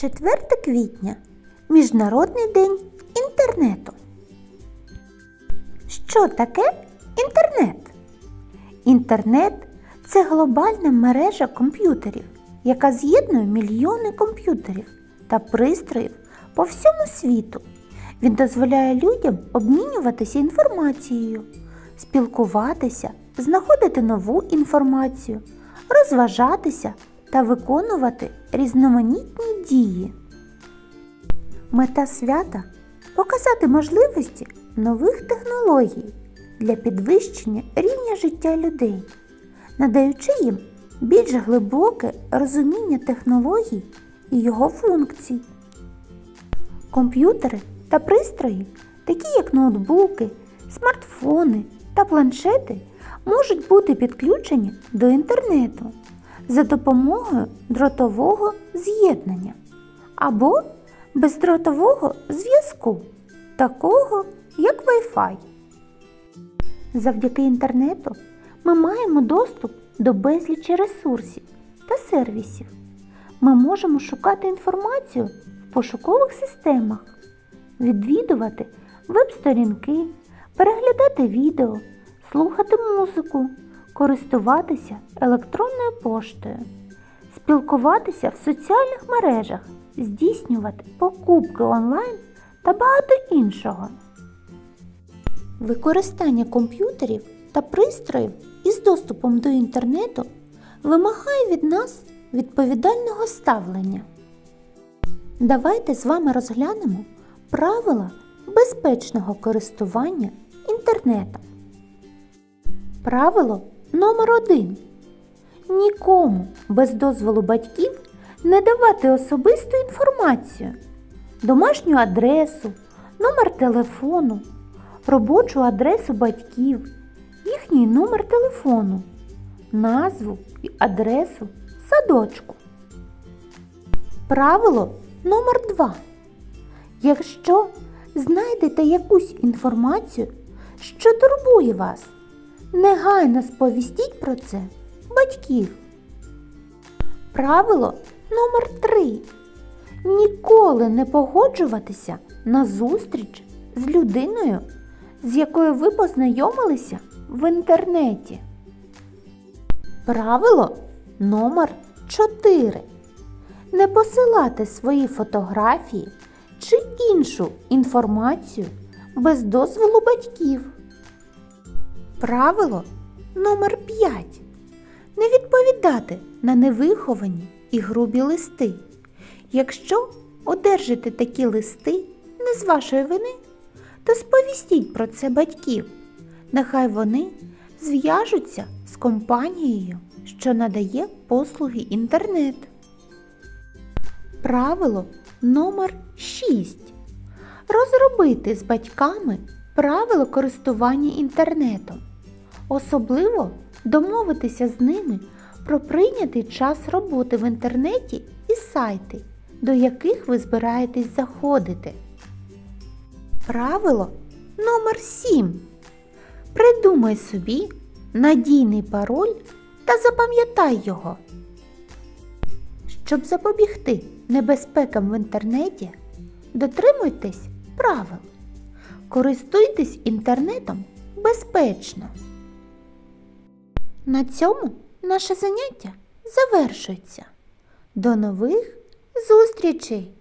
4 квітня Міжнародний день інтернету. Що таке інтернет? Інтернет це глобальна мережа комп'ютерів, яка з'єднує мільйони комп'ютерів та пристроїв по всьому світу. Він дозволяє людям обмінюватися інформацією, спілкуватися, знаходити нову інформацію, розважатися та виконувати різноманітні дії. Мета свята показати можливості нових технологій для підвищення рівня життя людей, надаючи їм більш глибоке розуміння технологій і його функцій. Комп'ютери та пристрої, такі як ноутбуки, смартфони та планшети, можуть бути підключені до інтернету за допомогою дротового з'єднання або бездротового зв'язку, такого як Wi-Fi. Завдяки інтернету ми маємо доступ до безлічі ресурсів та сервісів. Ми можемо шукати інформацію в пошукових системах, відвідувати веб-сторінки, переглядати відео, слухати музику, користуватися електронною поштою, спілкуватися в соціальних мережах, здійснювати покупки онлайн та багато іншого. Використання комп'ютерів та пристроїв із доступом до інтернету вимагає від нас відповідального ставлення. Давайте з вами розглянемо правила безпечного користування інтернетом. Правило номер 1 Нікому без дозволу батьків не давати особисту інформацію, домашню адресу, номер телефону, робочу адресу батьків, їхній номер телефону, назву і адресу садочку. Правило номер 2 Якщо знайдете якусь інформацію, що турбує вас, негайно сповістіть про це батьків. Правило номер 3 Ніколи не погоджуватися на зустріч з людиною, з якою ви познайомилися в інтернеті. Правило номер 4 Не посилати свої фотографії чи іншу інформацію без дозволу батьків. Правило номер 5 Не відповідати на невиховані і грубі листи. Якщо одержите такі листи не з вашої вини, то сповістіть про це батьків. Нехай вони зв'яжуться з компанією, що надає послуги інтернет. Правило номер 6 Розробити з батьками правила користування інтернетом. Особливо домовитися з ними про прийнятий час роботи в інтернеті і сайти, до яких ви збираєтесь заходити. Правило номер 7 Придумай собі надійний пароль та запам'ятай його. Щоб запобігти небезпекам в інтернеті, дотримуйтесь правил. Користуйтесь інтернетом безпечно. На цьому наше заняття завершується. До нових зустрічей!